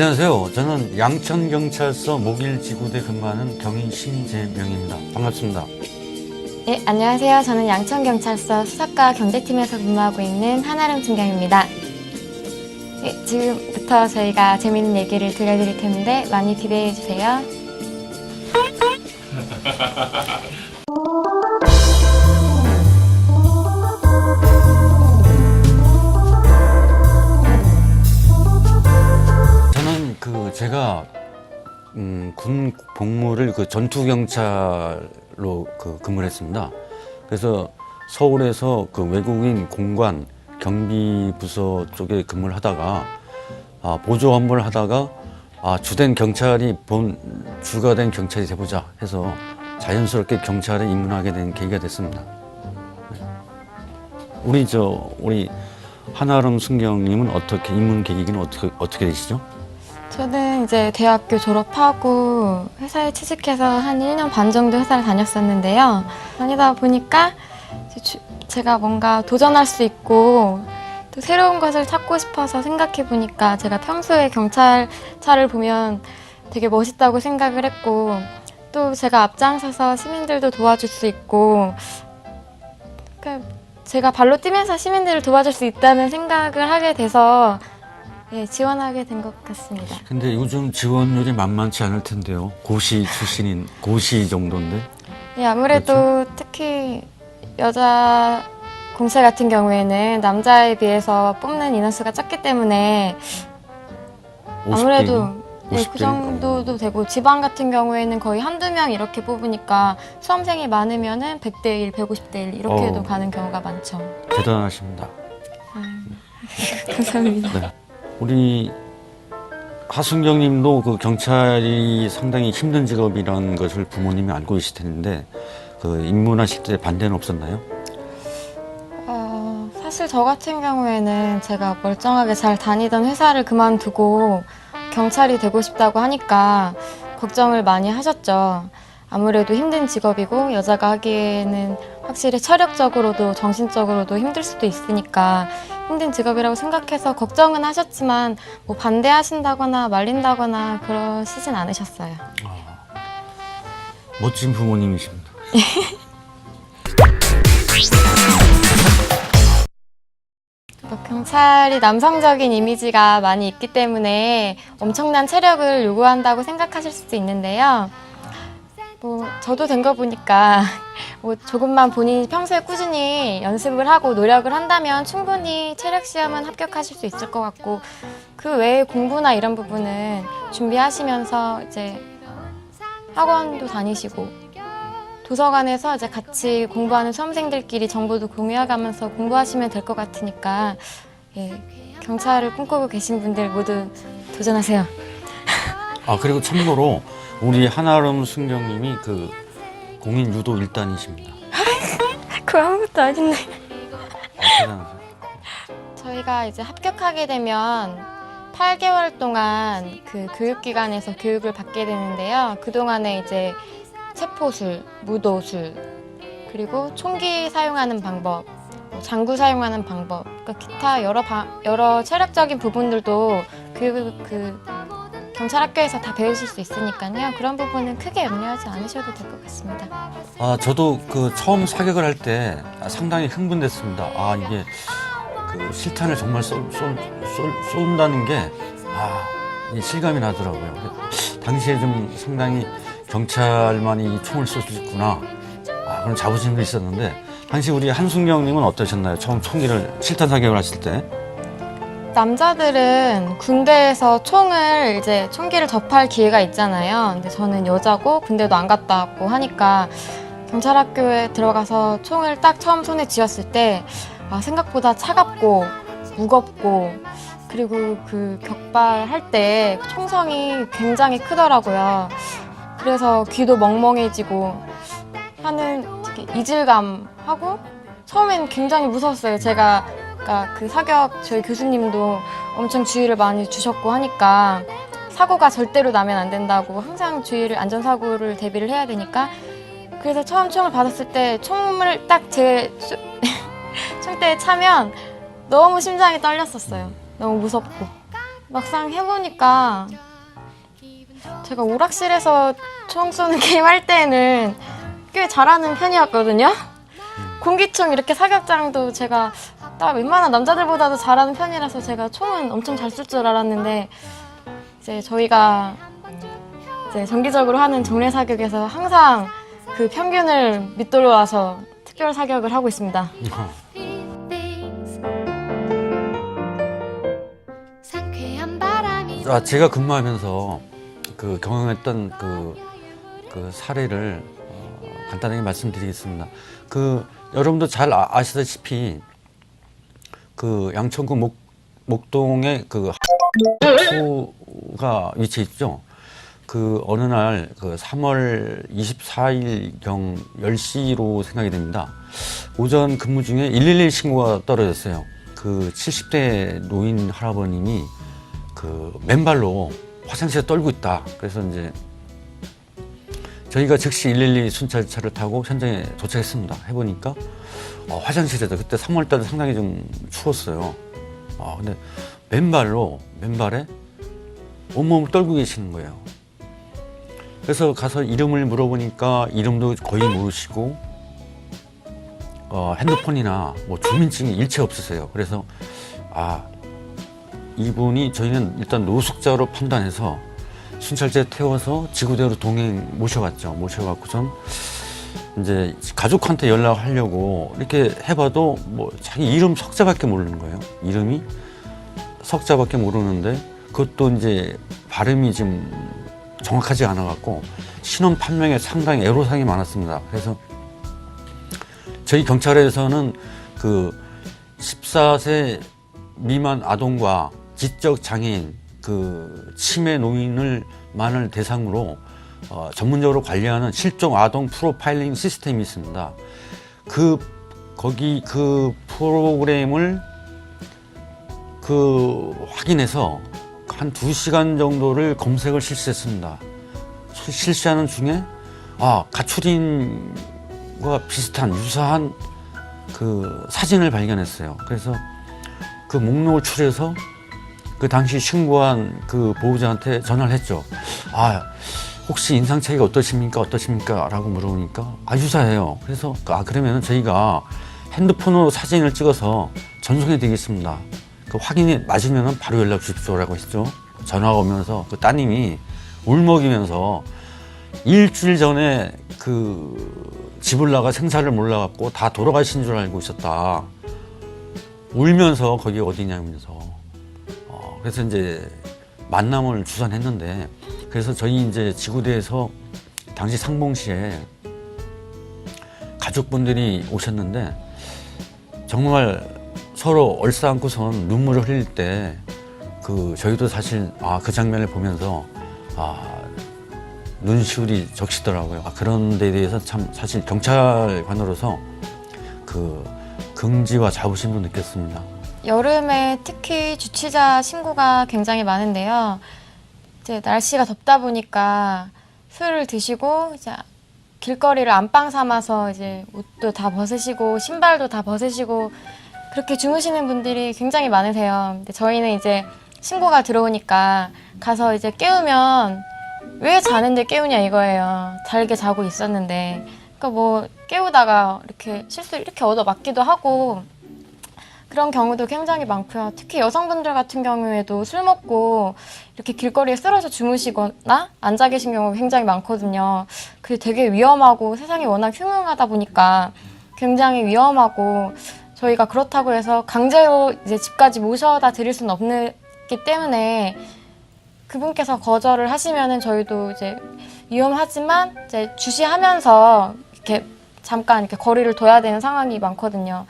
안녕하세요. 저는 양천경찰서 목일지구대 근무하는 경위 심재명입니다. 반갑습니다. 네, 안녕하세요. 저는 양천경찰서 수사과 경제팀에서 근무하고 있는 한아름 팀장입니다. 네, 지금부터 저희가 재밌는 얘기를 들려드릴 텐데 많이 기대해 주세요. 그 제가 음, 군 복무를 그 전투 경찰로 그 근무를 했습니다. 그래서 서울에서 그 외국인 공관 경비 부서 쪽에 근무를 하다가 아, 보조 업무를 하다가 아, 주된 경찰이 본 주가 된 경찰이 돼보자 해서 자연스럽게 경찰에 입문하게 된 계기가 됐습니다. 네. 우리 저 우리 한아름 승경님은 어떻게 입문 계기는 어떻게 어떻게 되시죠? 저는 이제 대학교 졸업하고 회사에 취직해서 한 1년 반 정도 회사를 다녔었는데요. 다니다 보니까 제가 뭔가 도전할 수 있고 또 새로운 것을 찾고 싶어서 생각해 보니까 제가 평소에 경찰차를 보면 되게 멋있다고 생각을 했고 또 제가 앞장서서 시민들도 도와줄 수 있고 그러니까 제가 발로 뛰면서 시민들을 도와줄 수 있다는 생각을 하게 돼서 예, 지원하게 된 것 같습니다. 근데 요즘 지원율이 만만치 않을 텐데요. 고시 출신인 고시 정도인데. 예, 아무래도 특히 여자 공채 같은 경우에는 남자에 비해서 뽑는 인원수가 작기 때문에 50대 아무래도 예, 50대 그 정도도 되고 지방 같은 경우에는 거의 한두 명 이렇게 뽑으니까 수험생이 많으면은 100대 1, 150대 1 이렇게도 어. 가는 경우가 많죠. 대단하십니다. 감사합니다. 네. 우리 하순경님도 그 경찰이 상당히 힘든 직업이라는 것을 부모님이 알고 계실 텐데 그 입문하실 때 반대는 없었나요? 어, 사실 저 같은 경우에는 제가 멀쩡하게 잘 다니던 회사를 그만두고 경찰이 되고 싶다고 하니까 걱정을 많이 하셨죠. 아무래도 힘든 직업이고 여자가 하기에는 확실히 체력적으로도 정신적으로도 힘들 수도 있으니까 힘든 직업이라고 생각해서 걱정은 하셨지만 뭐 반대하신다거나 말린다거나 그러시진 않으셨어요. 멋진 부모님이십니다. 뭐 경찰이 남성적인 이미지가 많이 있기 때문에 엄청난 체력을 요구한다고 생각하실 수도 있는데요. 뭐 저도 된 거 보니까 뭐 조금만 본인이 평소에 꾸준히 연습을 하고 노력을 한다면 충분히 체력 시험은 합격하실 수 있을 것 같고 그 외에 공부나 이런 부분은 준비하시면서 이제 학원도 다니시고 도서관에서 이제 같이 공부하는 수험생들끼리 정보도 공유해가면서 공부하시면 될 것 같으니까 예, 경찰을 꿈꾸고 계신 분들 모두 도전하세요. 아 그리고 참고로 우리 한아름 승경님이 그 공인 유도 1단이십니다. 그 아무것도 아닌데. 아. 저희가 이제 합격하게 되면 8개월 동안 그 교육기관에서 교육을 받게 되는데요. 그동안에 이제 체포술, 무도술, 그리고 총기 사용하는 방법, 뭐 장구 사용하는 방법, 그러니까 기타 여러 바, 여러 체력적인 부분들도 그, 그 경찰학교에서 다 배우실 수 있으니까요. 그런 부분은 크게 염려하지 않으셔도 될 것 같습니다. 아 저도 그 처음 사격을 할 때 상당히 흥분됐습니다. 아 이게 그 실탄을 정말 쏘, 쏘, 쏘, 쏜다는 게 아, 이 실감이 나더라고요. 당시에 좀 상당히 경찰만이 이 총을 쏠 수 있구나. 아 그런 자부심도 있었는데 당시 우리 한순경 님은 어떠셨나요? 처음 총기를 실탄 사격을 하실 때? 남자들은 군대에서 총을 이제 총기를 접할 기회가 있잖아요. 근데 저는 여자고 군대도 안 갔다 왔고 하니까 경찰학교에 들어가서 총을 딱 처음 손에 쥐었을 때 아, 생각보다 차갑고 무겁고 그리고 그 격발할 때 총성이 굉장히 크더라고요. 그래서 귀도 멍멍해지고 하는 이질감하고 처음엔 굉장히 무서웠어요. 제가 그러니까 그 사격 저희 교수님도 엄청 주의를 많이 주셨고 하니까 사고가 절대로 나면 안 된다고 항상 주의를 안전사고를 대비를 해야 되니까 그래서 처음 총을 받았을 때 총을 딱 제 총대에 차면 너무 심장이 떨렸었어요. 너무 무섭고 막상 해보니까 제가 오락실에서 총 쏘는 게임 할 때는 꽤 잘하는 편이었거든요. 공기총 이렇게 사격장도 제가 딱 웬만한 남자들보다도 잘하는 편이라서 제가 총은 엄청 잘쏠줄 알았는데 이제 저희가 이제 정기적으로 하는 정례 사격에서 항상 그 평균을 밑돌아서 특별 사격을 하고 있습니다. 아, 제가 근무하면서 그 경험했던 그, 그 사례를 어, 간단하게 말씀드리겠습니다. 그 여러분도 잘 아, 아시다시피 그 양천구 목, 목동에 그 호가 위치해 있죠. 그 어느 날 그 3월 24일 경 10시로 생각이 됩니다. 오전 근무 중에 112 신고가 떨어졌어요. 그 70대 노인 할아버님이 그 맨발로 화장실에 떨고 있다. 그래서 이제 저희가 즉시 112 순찰차를 타고 현장에 도착했습니다. 해보니까 어, 화장실에다 그때 3월달에 상당히 좀 추웠어요. 아 근데 맨발로 맨발에 온몸을 떨고 계시는 거예요. 그래서 가서 이름을 물어보니까 이름도 거의 모르시고 어, 핸드폰이나 뭐 주민증이 일체 없으세요. 그래서 아 이분이 저희는 일단 노숙자로 판단해서 순찰제 태워서 지구대로 동행 모셔갔죠. 모셔갖고선 이제 가족한테 연락하려고 이렇게 해봐도 뭐 자기 이름 석자밖에 모르는 거예요. 이름이 석자밖에 모르는데 그것도 이제 발음이 좀 정확하지 않아 갖고 신원 판명에 상당히 애로사항이 많았습니다. 그래서 저희 경찰에서는 그 14세 미만 아동과 지적 장애인 그 치매 노인을 만을 대상으로 어, 전문적으로 관리하는 실종 아동 프로파일링 시스템이 있습니다. 그 거기 그 프로그램을 그 확인해서 한 두 시간 정도를 검색을 실시했습니다. 시- 실시하는 중에 아 가출인과 비슷한 유사한 그 사진을 발견했어요. 그래서 그 목록을 추려서 그 당시 신고한 그 보호자한테 전화를 했죠. 아, 혹시 인상 차이가 어떠십니까? 어떠십니까? 라고 물어보니까 아, 유사해요. 그래서 아, 그러면 저희가 핸드폰으로 사진을 찍어서 전송해 드리겠습니다. 그 확인이 맞으면 바로 연락 주십시오라고 했죠. 전화가 오면서 그 따님이 울먹이면서 일주일 전에 그 집을 나가 생사를 몰라갖고 다 돌아가신 줄 알고 있었다. 울면서 거기 어디냐면서 어, 그래서 이제 만남을 주선했는데 그래서 저희 이제 지구대에서 당시 상봉시에 가족분들이 오셨는데 정말 서로 얼싸안고선 눈물을 흘릴 때 그 저희도 사실 아 그 장면을 보면서 아 눈시울이 적시더라고요. 아, 그런 데에 대해서 참 사실 경찰관으로서 그 긍지와 자부심도 느꼈습니다. 여름에 특히 주치자 신고가 굉장히 많은데요. 이제 날씨가 덥다 보니까 술을 드시고 이제 길거리를 안방 삼아서 이제 옷도 다 벗으시고 신발도 다 벗으시고 그렇게 주무시는 분들이 굉장히 많으세요. 근데 저희는 이제 신고가 들어오니까 가서 이제 깨우면 왜 자는데 깨우냐 이거예요. 잘게 자고 있었는데. 그러니까 뭐 깨우다가 이렇게 실수 이렇게 얻어 맞기도 하고 그런 경우도 굉장히 많고요. 특히 여성분들 같은 경우에도 술 먹고 이렇게 길거리에 쓰러져 주무시거나 앉아 계신 경우가 굉장히 많거든요. 그게 되게 위험하고 세상이 워낙 흉흉하다 보니까 굉장히 위험하고 저희가 그렇다고 해서 강제로 이제 집까지 모셔다 드릴 수는 없기 때문에 그분께서 거절을 하시면은 저희도 이제 위험하지만 이제 주시하면서 이렇게 잠깐 이렇게 거리를 둬야 되는 상황이 많거든요.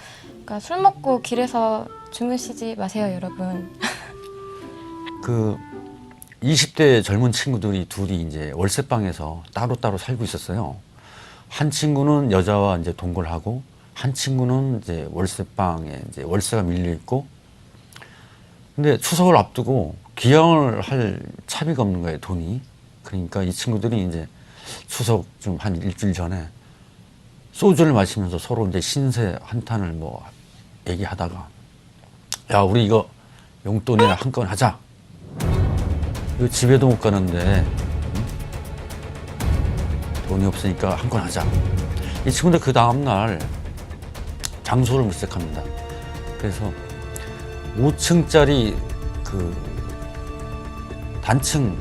그러니까 술 먹고 길에서 주무시지 마세요, 여러분. 그 20대 젊은 친구들이 둘이 이제 월세방에서 따로따로 살고 있었어요. 한 친구는 여자와 이제 동거를 하고 한 친구는 이제 월세방에 이제 월세가 밀려 있고 근데 추석을 앞두고 기양을 할 차비가 없는 거예요, 돈이. 그러니까 이 친구들이 이제 추석 좀 한 일주일 전에 소주를 마시면서 서로 이제 신세 한탄을 뭐 얘기하다가 야, 우리 이거 용돈이나 한 건 하자. 이거 집에도 못 가는데 응? 돈이 없으니까 한 건 하자. 이 친구들 그 다음 날 장소를 물색합니다. 그래서 5층짜리 그 단층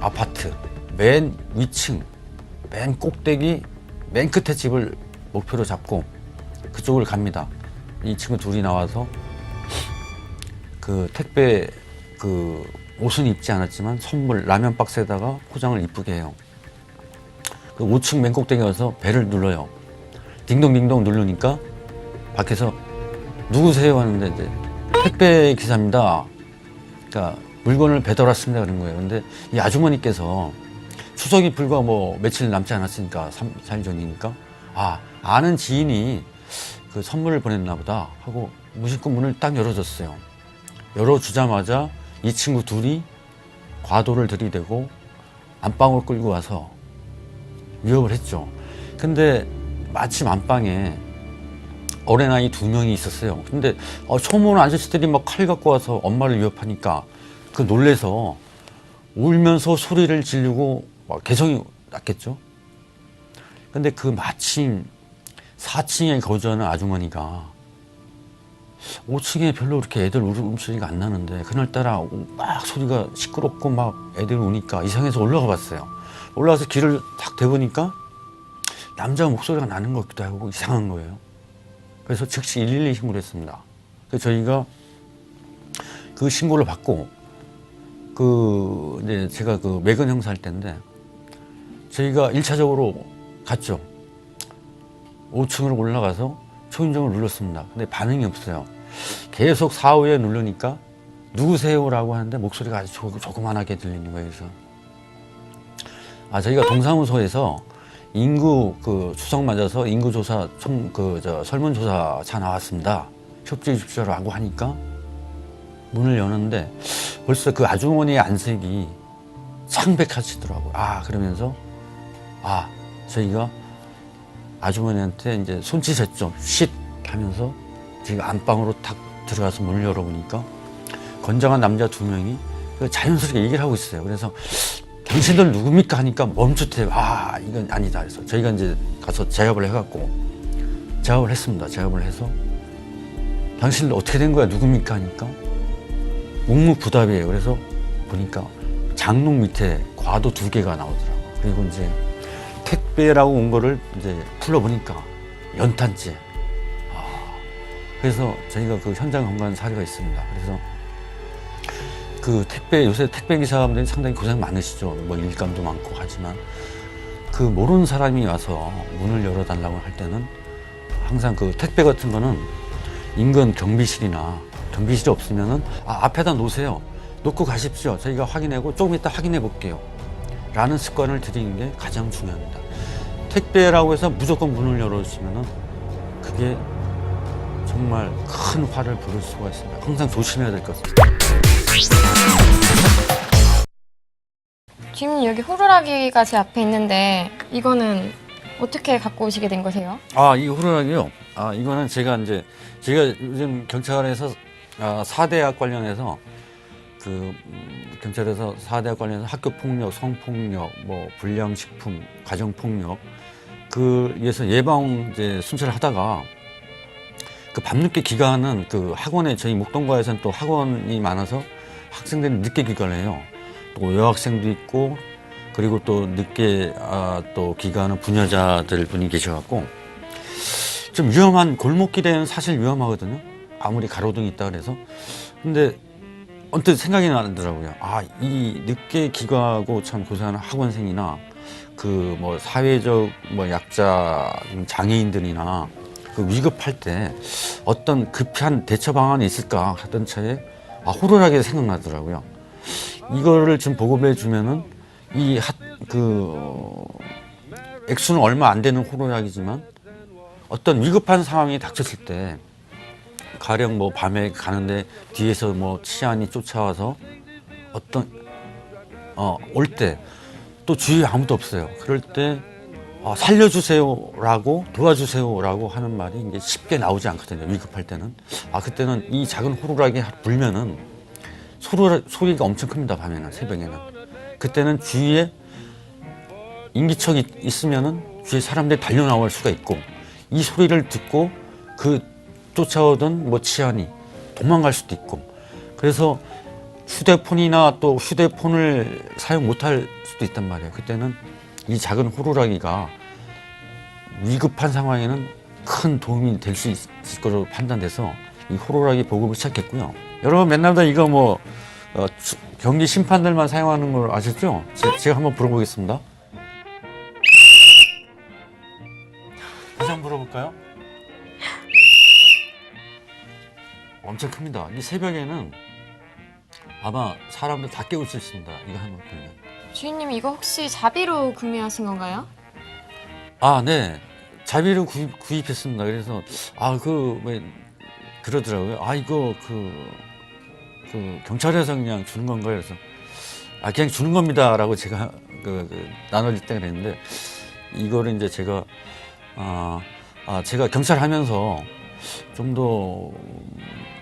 아파트 맨 위층 맨 꼭대기 맨 끝에 집을 목표로 잡고 그쪽을 갑니다. 이 친구 둘이 나와서 그 택배 그 옷은 입지 않았지만 선물 라면 박스에다가 포장을 이쁘게 해요. 그 5층 맨 꼭대기 가서 벨을 눌러요. 딩동딩동 누르니까 밖에서 누구세요 하는데 이제 택배 기사입니다. 그러니까 물건을 배달 왔습니다 그런 거예요. 근데 이 아주머니께서 추석이 불과 뭐 며칠 남지 않았으니까 3, 4일 전이니까 아 아는 지인이 그 선물을 보냈나 보다 하고 무심코 문을 딱 열어줬어요. 열어주자마자 이 친구 둘이 과도를 들이대고 안방으로 끌고 와서 위협을 했죠. 근데 마침 안방에 어린아이 두 명이 있었어요. 근데 어, 처음 아저씨들이 막 칼 갖고 와서 엄마를 위협하니까 그 놀래서 울면서 소리를 지르고 막 개성이 났겠죠. 근데 그 마침 4층에 거주하는 아주머니가 5층에 별로 그렇게 애들 울음소리가 안 나는데 그날따라 막 소리가 시끄럽고 막 애들 우니까 이상해서 올라가 봤어요. 올라가서 길을 딱 대보니까 남자 목소리가 나는 것 같기도 하고 이상한 거예요. 그래서 즉시 112 신고를 했습니다. 그래서 저희가 그 신고를 받고 그 이제 제가 그 매건 형사 할 때인데 저희가 1차적으로 갔죠. 5층으로 올라가서 초인종을 눌렀습니다. 근데 반응이 없어요. 계속 4, 5에 누르니까 누구세요라고 하는데 목소리가 아주 조, 조그만하게 들리는 거예요. 그래서 아 저희가 동사무소에서 인구 그 추석 맞아서 인구 조사 총그저 설문 조사 차 나왔습니다. 협조해 주십시오라고 하니까 문을 여는데 벌써 그 아주머니의 안색이 창백하시더라고요. 아 그러면서 아 저희가 아주머니한테 이제 손짓했죠. 쉿 하면서 제가 안방으로 탁 들어가서 문을 열어보니까 건장한 남자 두 명이 그 자연스럽게 얘기를 하고 있어요. 그래서 당신들 누굽니까 하니까 멈칫해요. 아 이건 아니다. 그래서 저희가 이제 가서 제압을 해갖고 제압을 했습니다. 제압을 해서 당신들 어떻게 된 거야? 누굽니까 하니까 묵묵부답이에요. 그래서 보니까 장롱 밑에 과도 두 개가 나오더라고. 그리고 이제 택배라고 온 거를 이제 풀어보니까 연탄재. 아, 그래서 저희가 그 현장 검거한 사례가 있습니다. 그래서 그 택배 요새 택배 기사분들이 상당히 고생 많으시죠. 뭐 일감도 많고 하지만 그 모르는 사람이 와서 문을 열어달라고 할 때는 항상 그 택배 같은 거는 인근 경비실이나 경비실이 없으면은 아, 앞에다 놓으세요. 놓고 가십시오. 저희가 확인하고 조금 이따 확인해 볼게요. 라는 습관을 들이는 게 가장 중요합니다. 택배라고 해서 무조건 문을 열어주시면은 그게 정말 큰 화를 부를 수가 있습니다. 항상 조심해야 될 것 같습니다. 지금 여기 호루라기가 제 앞에 있는데 이거는 어떻게 갖고 오시게 된 거세요? 아, 이 호루라기요? 아, 이거는 제가 이제, 제가 요즘 경찰에서 아, 4대학 관련해서 그, 음, 경찰에서 4대학 관련해서 학교 폭력, 성폭력, 뭐, 불량식품, 가정 폭력, 그, 위해서 예방 이제 순찰을 하다가 그 밤늦게 귀가하는 그 학원에 저희 목동과에서는 또 학원이 많아서 학생들이 늦게 귀가를 해요. 또 여학생도 있고 그리고 또 늦게 아, 또 귀가하는 부녀자들 분이 계셔갖고 좀 위험한 골목길에는 사실 위험하거든요. 아무리 가로등이 있다 그래서 근데 언뜻 생각이 나더라고요. 아, 이 늦게 귀가하고 참 고생하는 학원생이나 그 뭐 사회적 뭐 약자 장애인들이나 그 위급할 때 어떤 급한 대처 방안이 있을까 하던 차에 아, 호루라기 생각나더라고요. 이거를 좀 보급해 주면은 이그 액수는 얼마 안 되는 호루라기지만 어떤 위급한 상황이 닥쳤을 때 가령 뭐 밤에 가는데 뒤에서 뭐 치안이 쫓아와서 어떤 어 올 때 또 주위에 아무도 없어요. 그럴 때 어, 살려주세요라고 도와주세요라고 하는 말이 이제 쉽게 나오지 않거든요. 위급할 때는 아 그때는 이 작은 호루라기 불면은 소리 소리가 엄청 큽니다. 밤에는 새벽에는 그때는 주위에 인기척이 있으면은 주위에 사람들이 달려 나올 수가 있고 이 소리를 듣고 그 쫓아오던 뭐 치안이 도망갈 수도 있고 그래서 휴대폰이나 또 휴대폰을 사용 못할 수도 있단 말이에요. 그때는 이 작은 호루라기가 위급한 상황에는 큰 도움이 될 수 있을 거로 판단돼서 이 호루라기 보급을 시작했고요. 여러분 맨날 다 이거 뭐 어, 수- 경기 심판들만 사용하는 걸 아셨죠? 제, 제가 한번 불어보겠습니다. 다시 한번 불어볼까요? 엄청 큽니다. 이 새벽에는 아마 사람들 다 깨울 수 있습니다. 이거 한번 불면. 주인님 이거 혹시 자비로 구매하신 건가요? 아, 네. 자비로 구입, 구입했습니다. 그래서, 아, 그, 왜, 그러더라고요. 아, 이거, 그, 그, 경찰에서 그냥 주는 건가요? 그래서, 아, 그냥 주는 겁니다. 라고 제가, 그, 그 나눠질 때 그랬는데, 이거를 이제 제가, 아, 아 제가 경찰 하면서 좀더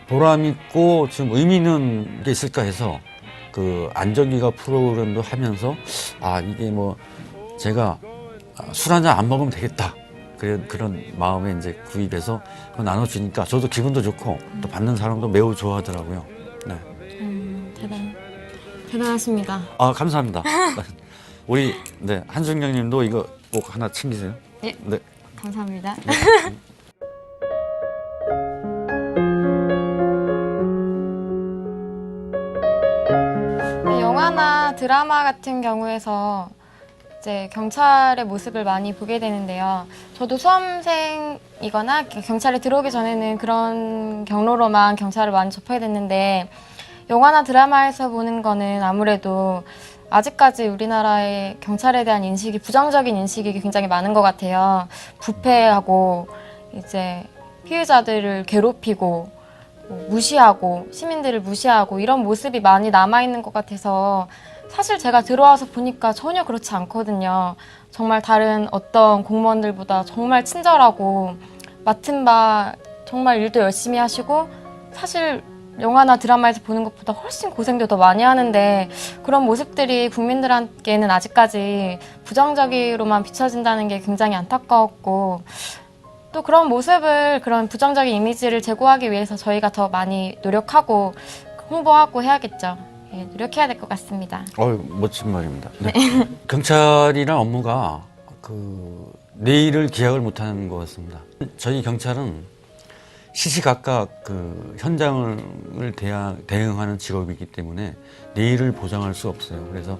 보람 있고 좀 의미 있는 게 있을까 해서 그 안전기가 프로그램도 하면서 아, 이게 뭐, 제가 아, 술한잔 안 먹으면 되겠다. 그런 그런 마음에 이제 구입해서 나눠주니까 저도 기분도 좋고 또 받는 사람도 매우 좋아하더라고요. 네. 음, 대단 대단하십니다. 아 감사합니다. 우리 네 한승경님도 이거 꼭 하나 챙기세요. 예. 네. 감사합니다. 드라마 같은 경우에서 이제 경찰의 모습을 많이 보게 되는데요. 저도 수험생이거나 경찰에 들어오기 전에는 그런 경로로만 경찰을 많이 접하게 됐는데 영화나 드라마에서 보는 거는 아무래도 아직까지 우리나라의 경찰에 대한 인식이 부정적인 인식이 굉장히 많은 것 같아요. 부패하고 이제 피해자들을 괴롭히고 뭐 무시하고 시민들을 무시하고 이런 모습이 많이 남아 있는 것 같아서 사실 제가 들어와서 보니까 전혀 그렇지 않거든요. 정말 다른 어떤 공무원들보다 정말 친절하고 맡은 바 정말 일도 열심히 하시고 사실 영화나 드라마에서 보는 것보다 훨씬 고생도 더 많이 하는데 그런 모습들이 국민들에게는 아직까지 부정적으로만 비춰진다는 게 굉장히 안타까웠고 또 그런 모습을 그런 부정적인 이미지를 제고하기 위해서 저희가 더 많이 노력하고 홍보하고 해야겠죠. 예, 노력해야 될 것 같습니다. 어 멋진 말입니다. 네. 경찰이란 업무가 그 내일을 기약을 못하는 것 같습니다. 저희 경찰은 시시각각 그 현장을 대하, 대응하는 직업이기 때문에 내일을 보장할 수 없어요. 그래서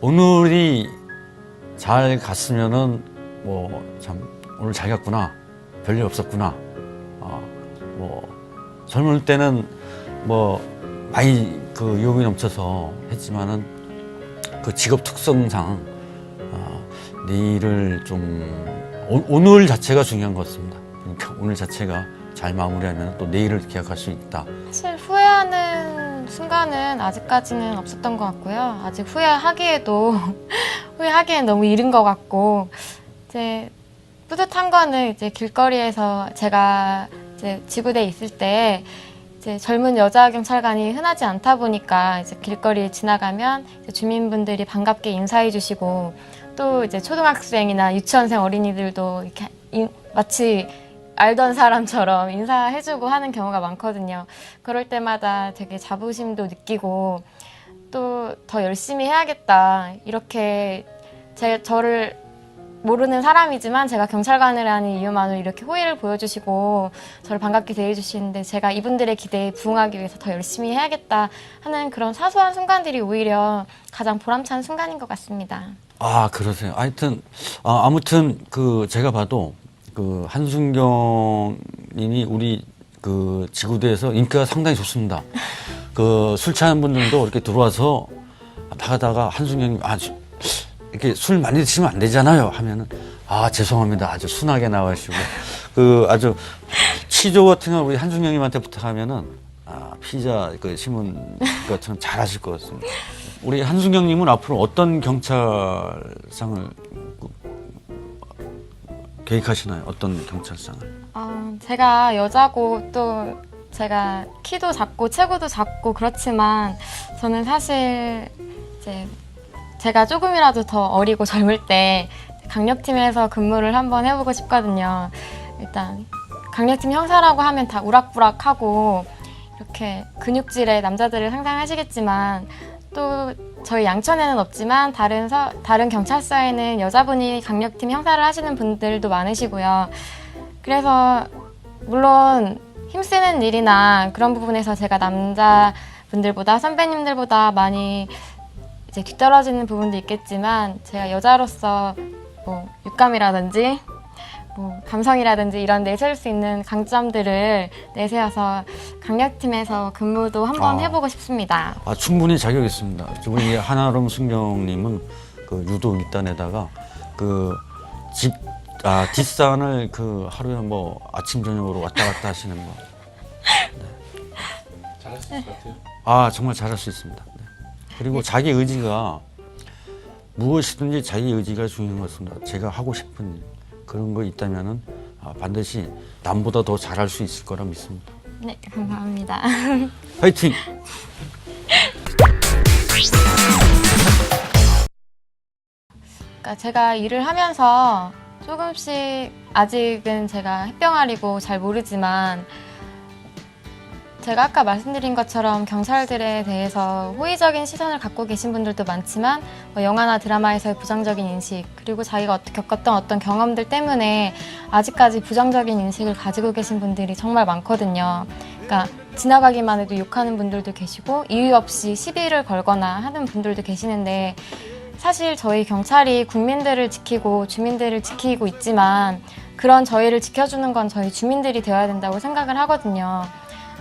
오늘이 잘 갔으면은 뭐 참 오늘 잘 갔구나 별일 없었구나 아, 뭐 젊을 때는 뭐 많이 그 유혹이 넘쳐서 했지만은 그 직업 특성상 아, 내일을 좀 오, 오늘 자체가 중요한 것 같습니다. 그러니까 오늘 자체가 잘 마무리하면 또 내일을 기약할 수 있다. 사실 후회하는 순간은 아직까지는 없었던 것 같고요. 아직 후회하기에도 후회하기엔 너무 이른 것 같고 이제 뿌듯한 거는 이제 길거리에서 제가 이제 지구대에 있을 때 이제 젊은 여자 경찰관이 흔하지 않다 보니까 이제 길거리를 지나가면 이제 주민분들이 반갑게 인사해 주시고 또 이제 초등학생이나 유치원생 어린이들도 이렇게 인- 마치 알던 사람처럼 인사해주고 하는 경우가 많거든요. 그럴 때마다 되게 자부심도 느끼고 또 더 열심히 해야겠다. 이렇게 제 저를 모르는 사람이지만 제가 경찰관이라는 이유만으로 이렇게 호의를 보여주시고 저를 반갑게 대해주시는데 제가 이분들의 기대에 부응하기 위해서 더 열심히 해야겠다 하는 그런 사소한 순간들이 오히려 가장 보람찬 순간인 것 같습니다. 아 그러세요. 하여튼 아, 아무튼 그 제가 봐도 그 한순경님이 우리 그 지구대에서 인기가 상당히 좋습니다. 그 술 취하는 분들도 이렇게 들어와서 나가다가 한순경님 아 저- 이렇게 술 많이 드시면 안 되잖아요 하면은 아 죄송합니다 아주 순하게 나와시고 그 아주 치조 같은 거 우리 한순경님한테 부탁하면은 아 피자 그 신문 거 잘하실 것 같습니다. 우리 한순경님은 앞으로 어떤 경찰상을 그- 계획하시나요? 어떤 경찰상을? 어, 제가 여자고 또 제가 키도 작고 체구도 작고 그렇지만 저는 사실 이제 제가 조금이라도 더 어리고 젊을 때 강력팀에서 근무를 한번 해보고 싶거든요. 일단 강력팀 형사라고 하면 다 우락부락하고 이렇게 근육질의 남자들을 상상하시겠지만 또 저희 양천에는 없지만 다른 서, 다른 경찰서에는 여자분이 강력팀 형사를 하시는 분들도 많으시고요. 그래서 물론 힘쓰는 일이나 그런 부분에서 제가 남자분들보다 선배님들보다 많이 이제 뒤떨어지는 부분도 있겠지만 제가 여자로서 뭐 육감이라든지 뭐 감성이라든지 이런 내세울 수 있는 강점들을 내세워서 강력팀에서 근무도 한번 아. 해보고 싶습니다. 아, 충분히 자격 있습니다. 우리 한아름 승경님은 그 유도 일단에다가 그 집, 아, 뒷산을 그 하루에 뭐 아침, 저녁으로 왔다 갔다 하시는 거. 잘하실 것 같아요. 아, 정말 잘할 수 있습니다. 네. 그리고 자기 의지가 무엇이든지 자기 의지가 중요한 것 같습니다. 제가 하고 싶은 일, 그런 거 있다면은 아, 반드시 남보다 더 잘할 수 있을 거라 믿습니다. 네, 감사합니다. 화이팅! 그러니까 제가 일을 하면서 조금씩 아직은 제가 햇병아리고 잘 모르지만 제가 아까 말씀드린 것처럼 경찰들에 대해서 호의적인 시선을 갖고 계신 분들도 많지만 뭐 영화나 드라마에서의 부정적인 인식 그리고 자기가 겪었던 어떤 경험들 때문에 아직까지 부정적인 인식을 가지고 계신 분들이 정말 많거든요. 그러니까 지나가기만 해도 욕하는 분들도 계시고 이유 없이 시비를 걸거나 하는 분들도 계시는데 사실 저희 경찰이 국민들을 지키고 주민들을 지키고 있지만 그런 저희를 지켜주는 건 저희 주민들이 되어야 된다고 생각을 하거든요.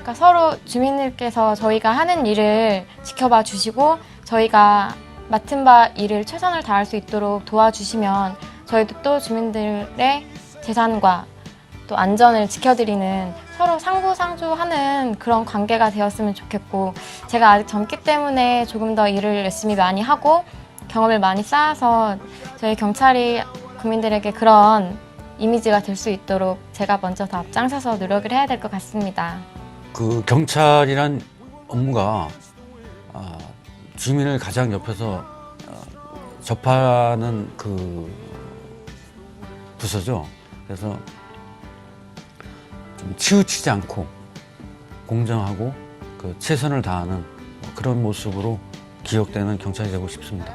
그러니까 서로 주민들께서 저희가 하는 일을 지켜봐 주시고 저희가 맡은 바 일을 최선을 다할 수 있도록 도와주시면 저희도 또 주민들의 재산과 또 안전을 지켜드리는 서로 상부상조하는 그런 관계가 되었으면 좋겠고 제가 아직 젊기 때문에 조금 더 일을 열심히 많이 하고 경험을 많이 쌓아서 저희 경찰이 국민들에게 그런 이미지가 될 수 있도록 제가 먼저 더 앞장서서 노력을 해야 될 것 같습니다. 그 경찰이란 업무가 아, 주민을 가장 옆에서 어, 접하는 그 부서죠. 그래서 좀 치우치지 않고 공정하고 그 최선을 다하는 그런 모습으로 기억되는 경찰이 되고 싶습니다.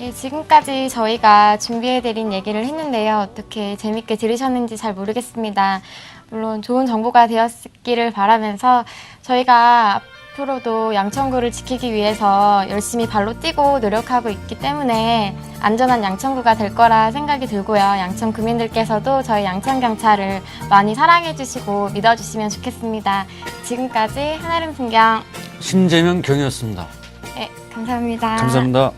예, 지금까지 저희가 준비해드린 얘기를 했는데요. 어떻게 재밌게 들으셨는지 잘 모르겠습니다. 물론 좋은 정보가 되었기를 바라면서 저희가 앞으로도 양천구를 지키기 위해서 열심히 발로 뛰고 노력하고 있기 때문에 안전한 양천구가 될 거라 생각이 들고요. 양천 구민들께서도 저희 양천경찰을 많이 사랑해주시고 믿어주시면 좋겠습니다. 지금까지 한아름 풍경. 심재명 경이었습니다. 네, 감사합니다. 감사합니다.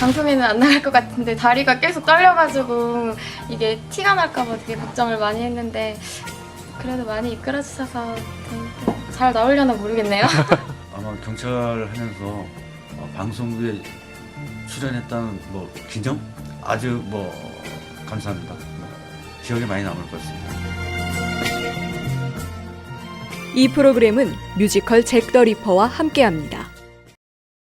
방송에는 안 나갈 것 같은데 다리가 계속 떨려가지고 이게 티가 날까봐 되게 걱정을 많이 했는데 그래도 많이 이끌어 주셔서 재밌게 잘 나오려나 모르겠네요. 아마 경찰 하면서 어, 방송국에 출연했다는 뭐 기념 아주 뭐 감사합니다. 기억에 많이 남을 것 같습니다. 이 프로그램은 뮤지컬 잭 더 리퍼와 함께합니다.